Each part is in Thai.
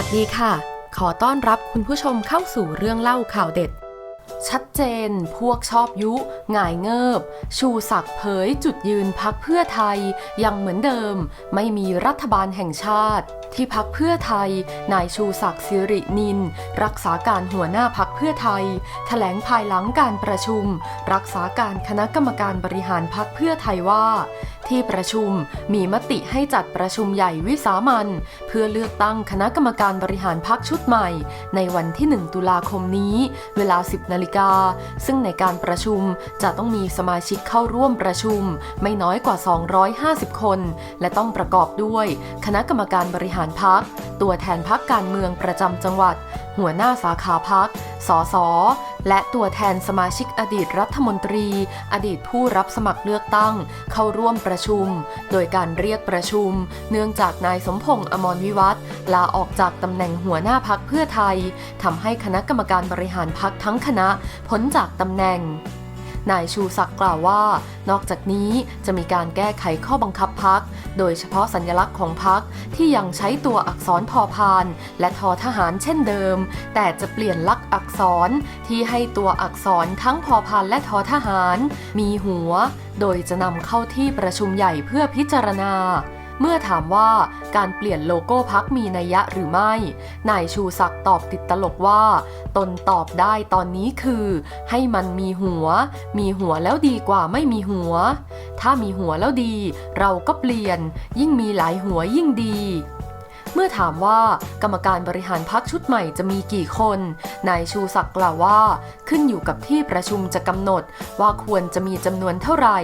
ัสดีค่ะ ขอต้อนรับคุณผู้ชมเข้าสู่เรื่องเล่าข่าวเด็ด ชัดเจน พวกชอบยุหง่ายเงิบ ชูศักดิ์เผยจุดยืนพักเพื่อไทย ยังเหมือนเดิม ไม่มีรัฐบาลแห่งชาติ ที่พักเพื่อไทย นายชูศักดิ์สิรินิน รักษาการหัวหน้าพักเพื่อไทยแถลงภายหลังการประชุม รักษาการคณะกรรมการบริหารพักเพื่อไทยว่า ที่ประชุมมีมติให้จัดประชุมใหญ่วิสามันเพื่อเลือกตั้งคณะกรรมการบริหารพักชุดใหม่ ในวันที่ 1 ตุลาคมนี้ เวลา 10 นาฬิกา ซึ่งในการประชุมจะต้องมีสมาชิกเข้าร่วมประชุม ไม่น้อยกว่า 250 คน และต้องประกอบด้วย คณะกรรมการบริหารพัก ตัวแทนพักการเมืองประจำจังหวัด หัวหน้าสาขาพัก สส และตัวแทนสมาชิกอดีตรัฐมนตรี อดีตผู้รับสมัครเลือกตั้ง เข้าร่วมประชุม โดยการเรียกประชุม เนื่องจากนายสมพงษ์อมรวิวัฒน์ลาออกจากตำแหน่งหัวหน้าพักเพื่อไทยทำให้คณะกรรมการบริหารพักทั้งคณะพ้นจากตำแหน่ง นายชูศักดิ์กล่าวว่า นอกจากนี้จะมีการแก้ไขข้อบังคับพัก โดยเฉพาะสัญลักษณ์ของพักที่ยังใช้ตัวอักษรพอพาน และทอทหารเช่นเดิม แต่จะเปลี่ยนลักษณ์อักษรที่ให้ตัวอักษรทั้งพอพานและทอทหาร มีหัว โดยจะนำเข้าที่ประชุมใหญ่เพื่อพิจารณา เมื่อถามว่าการเปลี่ยนโลโก้พักมีนัยยะหรือไม่ นายชูศักดิ์ตอบติดตลกว่า ตนตอบได้ตอนนี้คือ ให้มันมีหัว มีหัวแล้วดีกว่าไม่มีหัว ถ้ามีหัวแล้วดี เราก็เปลี่ยน ยิ่งมีหลายหัวยิ่งดี มื่อถามว่ากรรมการบริหารพักชุดใหม่จะมีกี่คน นายชูศักดิ์กล่าวว่า ขึ้นอยู่กับที่ประชุมจะกำหนด ว่าควรจะมีจำนวนเท่าไหร่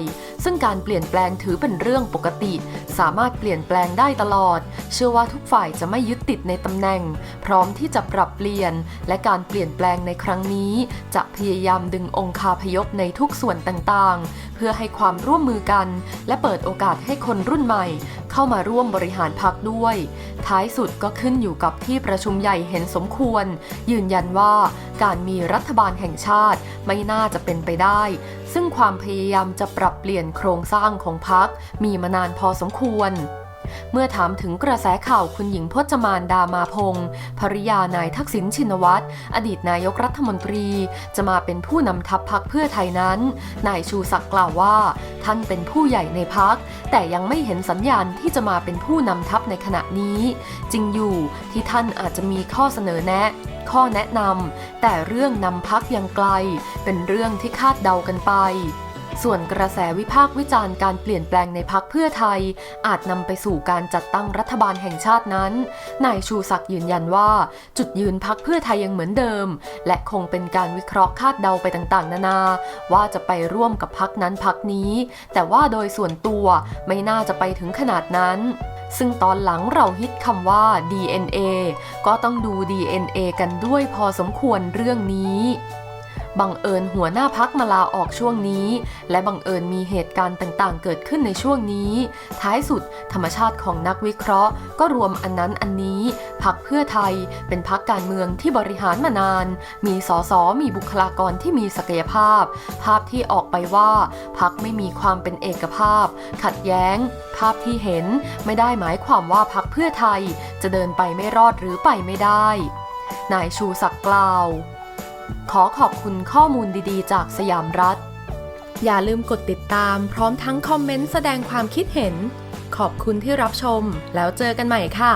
ซึ่งการเปลี่ยนแปลงถือเป็นเรื่องปกติ สามารถเปลี่ยนแปลงได้ตลอด เชื่อว่าทุกฝ่ายจะไม่ยึดติดในตำแหน่ง พร้อมที่จะปรับเปลี่ยน และการเปลี่ยนแปลงในครั้งนี้ จะพยายามดึงองคาพยพในทุกส่วนต่างๆ เพื่อให้ความร่วมมือกัน และเปิดโอกาสให้คนรุ่นใหม่ เข้ามาร่วมบริหารพักด้วย ท้ายสุดก็ขึ้นอยู่กับที่ประชุมใหญ่เห็นสมควร ยืนยันว่าการมีรัฐบาลแห่งชาติไม่น่าจะเป็นไปได้ ซึ่งความพยายามจะปรับเปลี่ยนโครงสร้างของพักมีมานานพอสมควร เมื่อถามถึงกระแสข่าวคุณหญิงพจมานดามาพงศ์ภริยานายทักษิณชินวัตรอดีตนายกรัฐมนตรี จะมาเป็นผู้นำทัพพักเพื่อไทยนั้น นายชูศักดิ์กล่าวว่า ท่านเป็นผู้ใหญ่ในพัก แต่ยังไม่เห็นสัญญาณที่จะมาเป็นผู้นำทัพในขณะนี้ จริงอยู่ที่ท่านอาจจะมีข้อเสนอแนะข้อแนะนำแต่เรื่องนำพักยังไกล เป็นเรื่องที่คาดเดากันไป ส่วนกระแสวิพากษ์วิจารณ์การเปลี่ยนแปลงในพักเพื่อไทย อาจนำไปสู่การจัดตั้งรัฐบาลแห่งชาตินั้น นายชูศักดิ์ยืนยันว่า จุดยืนพักเพื่อไทยยังเหมือนเดิม และคงเป็นการวิเคราะห์คาดเดาไปต่างๆ นานา ว่าจะไปร่วมกับพักนั้นพักนี้ แต่ว่าโดยส่วนตัวไม่น่าจะไปถึงขนาดนั้นซึ่งตอนหลังเราฮิตคำว่า DNA ก็ต้องดู DNA กันด้วยพอสมควรเรื่องนี้ บังเอิญหัวหน้าพักมาลาออกช่วงนี้ และบังเอิญมีเหตุการณ์ต่างๆ เกิดขึ้นในช่วงนี้ ท้ายสุดธรรมชาติของนักวิเคราะห์ ก็รวมอันนั้นอันนี้พักเพื่อไทยเป็นพักการเมืองที่บริหารมานาน มีสสมีบุคลากรที่มีศักยภาพ ภาพที่ออกไปว่าพักไม่มีความเป็นเอกภาพ ขัดแย้ง ภาพที่เห็นไม่ได้หมายความว่าพักเพื่อไทย จะเดินไปไม่รอดหรือไปไม่ได้ นายชูศักดิ์กล่าว ขอขอบคุณข้อมูลดีๆ จากสยามรัฐ อย่าลืมกดติดตามพร้อมทั้งคอมเมนต์แสดงความคิดเห็น ขอบคุณที่รับชมแล้วเจอกันใหม่ค่ะ